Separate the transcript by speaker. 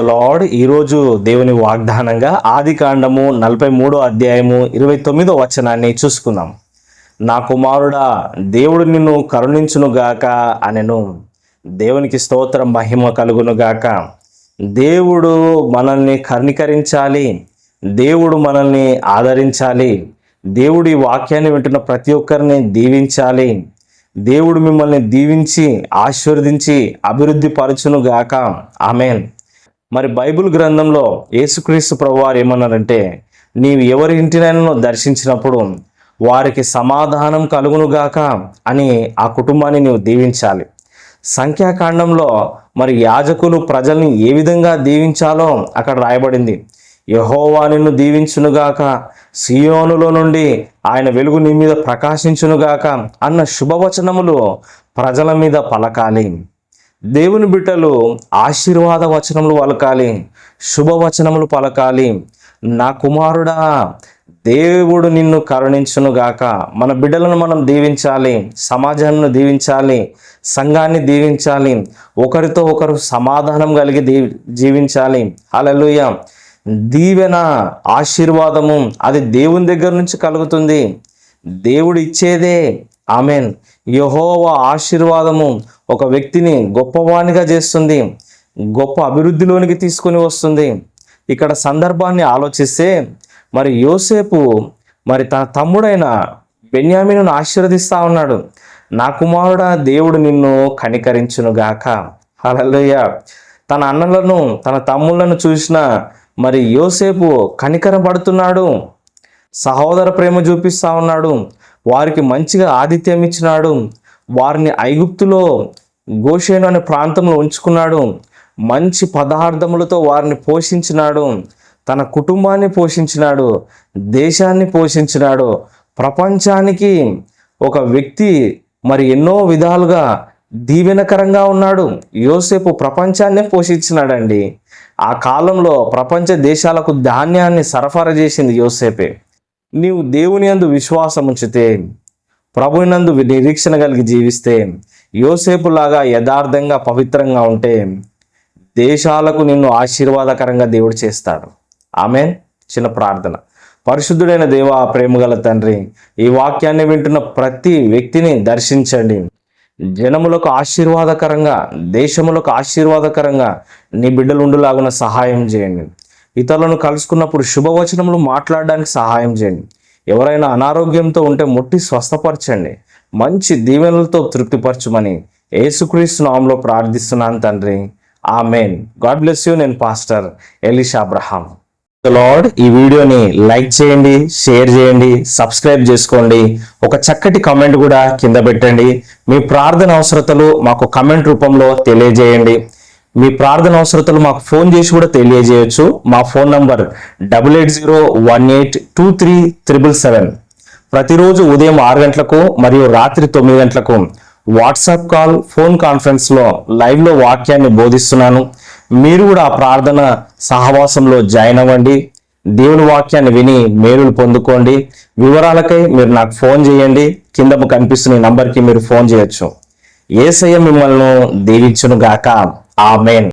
Speaker 1: Lord ఈరోజు దేవుని వాగ్దానంగా ఆది కాండము నలభై మూడో అధ్యాయము ఇరవై తొమ్మిదో వచనాన్ని చూసుకుందాం. నా కుమారుడా దేవుడు నిన్ను కరుణించును గాక అనెను. దేవునికి స్తోత్రం మహిమ కలుగును గాక. దేవుడు మనల్ని కర్ణీకరించాలి. దేవుడు మనల్ని ఆదరించాలి. దేవుడి వాక్యాన్ని వింటున్న ప్రతి ఒక్కరిని దీవించాలి. దేవుడు మిమ్మల్ని దీవించి ఆశీర్వదించి అభివృద్ధి పరచును గాక. ఆమెన్. మరి బైబిల్ గ్రంథంలో యేసుక్రీస్తు ప్రభువారు ఏమన్నారంటే నీవు ఎవరి ఇంటినైనా దర్శించినప్పుడు వారికి సమాధానం కలుగునుగాక అని ఆ కుటుంబాన్ని నీవు దీవించాలి. సంఖ్యాకాండంలో మరి యాజకులు ప్రజల్ని ఏ విధంగా దీవించాలో అక్కడ రాయబడింది. యహోవా నిన్ను దీవించునుగాక సియోనులో నుండి ఆయన వెలుగు నీ మీద ప్రకాశించునుగాక అన్న శుభవచనములు ప్రజల మీద పలకాలి. దేవుని బిడ్డలు ఆశీర్వాద వచనములు పలకాలి శుభవచనములు పలకాలి. నా కుమారుడా దేవుడు నిన్ను కరుణించునుగాక మన బిడ్డలను మనం దీవించాలి సమాజాన్ని దీవించాలి సంఘాన్ని దీవించాలి ఒకరితో ఒకరు సమాధానం కలిగి దీ జీవించాలి. అలలుయ దీవెన ఆశీర్వాదము అది దేవుని దగ్గర నుంచి కలుగుతుంది. దేవుడు ఇచ్చేదే. ఆమెన్. యహోవ ఆశీర్వాదము ఒక వ్యక్తిని గొప్పవాణిగా చేస్తుంది గొప్ప అభివృద్ధిలోనికి తీసుకొని వస్తుంది. ఇక్కడ సందర్భాన్ని ఆలోచిస్తే మరి యోసేపు మరి తన తమ్ముడైన బెన్యామిను ఆశీర్వదిస్తా ఉన్నాడు. నా కుమారుడా దేవుడు నిన్ను కనికరించునుగాక. హల్లెలూయా. తన అన్నలను తన తమ్ముళ్ళను చూసిన మరి యోసేపు కనికరపడుతున్నాడు. సహోదర ప్రేమ చూపిస్తా ఉన్నాడు. వారికి మంచిగా ఆతిథ్యం ఇచ్చినాడు. వారిని ఐగుప్తులో గోషేను అనే ప్రాంతంలో ఉంచుకున్నాడు. మంచి పదార్థములతో వారిని పోషించినాడు. తన కుటుంబాన్ని పోషించినాడు. దేశాన్ని పోషించినాడు. ప్రపంచానికి ఒక వ్యక్తి మరి ఎన్నో విధాలుగా దీవెనకరంగా ఉన్నాడు. యోసేపు ప్రపంచాన్నే పోషించినాడండి. ఆ కాలంలో ప్రపంచ దేశాలకు ధాన్యాన్ని సరఫరా చేసింది యోసేపే. నీవు దేవుని యందు విశ్వాసం ఉంచితే ప్రభునందు నిరీక్షణ కలిగి జీవిస్తే యోసేపులాగా యథార్థంగా పవిత్రంగా ఉంటే దేశాలకు నిన్ను ఆశీర్వాదకరంగా దేవుడు చేస్తాడు. ఆమె చిన్న ప్రార్థన. పరిశుద్ధుడైన దేవ ప్రేమగల తండ్రి ఈ వాక్యాన్ని వింటున్న ప్రతి వ్యక్తిని దర్శించండి. జనములకు ఆశీర్వాదకరంగా దేశములకు ఆశీర్వాదకరంగా నీ బిడ్డలు ఉండులాగున సహాయం చేయండి. ఇతరులను కలుసుకున్నప్పుడు శుభవచనములు మాట్లాడడానికి సహాయం చేయండి. ఎవరైనా అనారోగ్యంతో ఉంటే ముట్టి స్వస్థపరచండి. మంచి దీవెనలతో తృప్తిపరచమని యేసుక్రీస్తు నామంలో ప్రార్థిస్తున్నాను తండ్రి. ఆమెన్. God bless you. నేను పాస్టర్ ఎలిషా అబ్రహాం. లార్డ్ ఈ వీడియోని లైక్ చేయండి షేర్ చేయండి సబ్స్క్రైబ్ చేసుకోండి. ఒక చక్కటి కమెంట్ కూడా కింద పెట్టండి. మీ ప్రార్థన అవసరతలు మాకు కమెంట్ రూపంలో తెలియజేయండి. మీ ప్రార్థన అవసరతలు మాకు ఫోన్ చేసి కూడా తెలియజేయచ్చు. మా phone number double eight zero one eight two three triple seven. ప్రతిరోజు ఉదయం ఆరు గంటలకు మరియు రాత్రి తొమ్మిది గంటలకు వాట్సాప్ కాల్ ఫోన్ కాన్ఫరెన్స్లో లైవ్లో వాక్యాన్ని బోధిస్తున్నాను. మీరు కూడా ఆ ప్రార్థన సహవాసంలో జాయిన్ అవ్వండి. దేవుని వాక్యాన్ని విని మేలులు పొందుకోండి. వివరాలకై మీరు నాకు ఫోన్ చేయండి. కింద కనిపిస్తున్న నంబర్కి మీరు ఫోన్ చేయొచ్చు. ఏసయ్య మిమ్మల్ని దీవించును గాక ఆమెన్